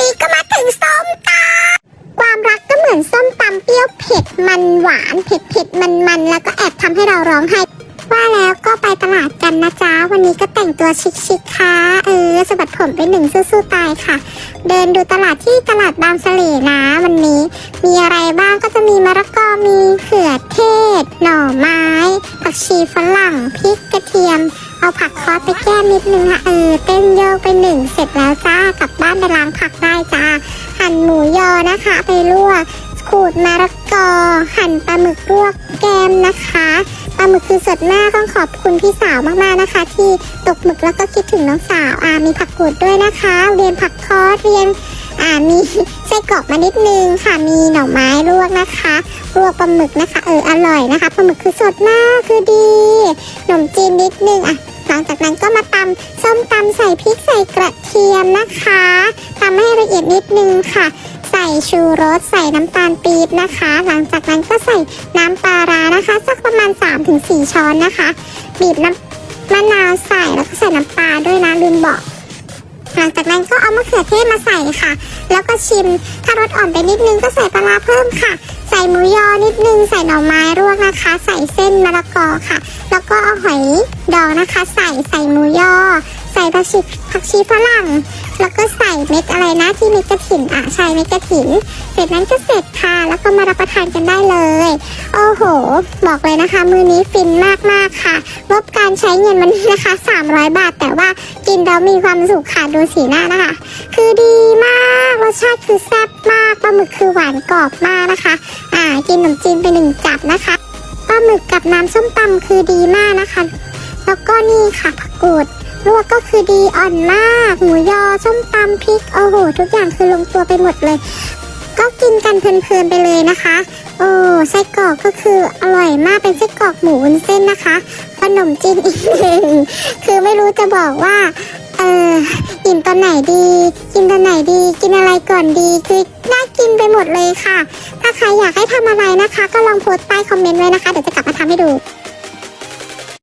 นี้ก็มาถึงส้มตำความรักก็เหมือนส้มตำเปรี้ยวเผ็ดมันหวานเผ็ดเผ็ดมันมันแล้วก็แอบทำให้เราร้องไห้ว่าแล้วก็ไปตลาดกันนะจ๊ะ วันนี้ก็แต่งตัวชิคๆค่ะ เออสะบัดผมไปหนึ่งสู้ๆตายค่ะ เดินดูตลาดที่ตลาดบางเสล่นะ วันนี้มีอะไรบ้างก็จะมีมะละกอมีเขือเทศ หน่อไม้ ผักชีฝรั่งพริกกระเทียม เอาผักคอสไปแก้มนิดนึงค่ะเออเต้นโยกไปหนึ่งเสร็จแล้วจ้ากลับบ้านไปล้างผักได้จ้า หั่นหมูยอนะคะ ไปลวกขูดมะละกอ หั่นปลาหมึกลวกแกมนะคะปลาหมึกคือสดมากต้องขอบคุณพี่สาวมากๆนะคะ ที่ตกหมึกแล้วก็คิดถึงน้องสาวอ่ามีผักกูดด้วยนะคะ เรียนผักคอสเรียนอ่ามีไส้กรอกมานิดนึงค่ะมีหน่อไม้ลวกนะคะลวกปลาหมึกนะคะ เอออร่อยนะคะปลาหมึกคือสดมากคือดีขนมจีนนิดนึงอะ หลังจากนั้นก็มาตำส้มตำใส่พริกใส่กระเทียมนะคะตำให้ละเอียดนิดนึงค่ะ ใส่ชูรสใส่น้ำตาลปี๊บนะคะ หลังจากนั้นก็ใส่น้ำปลาร้านะคะ สักประมาณ 3-4 ช้อนนะคะบีบน้ำมะนาวใส่แล้วก็ใส่น้ำปลาด้วยนะลืมบอกหลังจากนั้นก็เอามะเขือเทศมาใส่ค่ะ แล้วก็ชิม ถ้ารสอ่อนไปนิดนึงก็ใส่ปลาราเพิ่มค่ะ ใส่หมูยอนิดนึง ใส่หน่อไม้รวกนะคะ ใส่เส้นมะละกอค่ะ ก็เอาหอยดองนะคะ ใส่ใส่หมูยอ ใส่ผักชีผักชีฝรั่ง แล้วก็ใส่เม็ดอะไรนะที่เม็ดกระถิ่นอะใช่เม็ดกระถิ่นเสร็จนั้นก็เสร็จค่ะแล้วก็มารับประทานกันได้เลย โอ้โห บอกเลยนะคะ มือนี้ฟินมากๆค่ะงบการใช้เงินวันนะคะ 300 บาท แต่ว่ากินแล้วมีความสุขค่ะดูสีหน้านะคะ คือดีมากรสชาติคือแซ่บมากปลาหมึกคือหวานกรอบมากนะคะ อ่ากินขนมจีนไปหนึ่งจับนะคะ หมึกกับน้ำส้มตำคือดีมากนะคะ แล้วก็นี่ค่ะผักกูดลวกก็คือดีอ่อนมาก หมูยอส้มตำพริกโอ้โหทุกอย่างคือลงตัวไปหมดเลย ก็กินกันเพลินๆไปเลยนะคะ โอ้ไส้กรอกก็คืออร่อยมากเป็นไส้กรอกหมูวุ้นเส้นนะคะ ขนมจีนอีกหนึ่งคือไม่รู้จะบอกว่าเออกินตอนไหนดี กินตอนไหนดี กินอะไรก่อนดีคือ กินไปหมดเลยค่ะ ถ้าใครอยากให้ทำอะไรนะคะ ก็ลองโพสต์ใต้คอมเมนต์ไว้นะคะ เดี๋ยวจะกลับมาทำให้ดู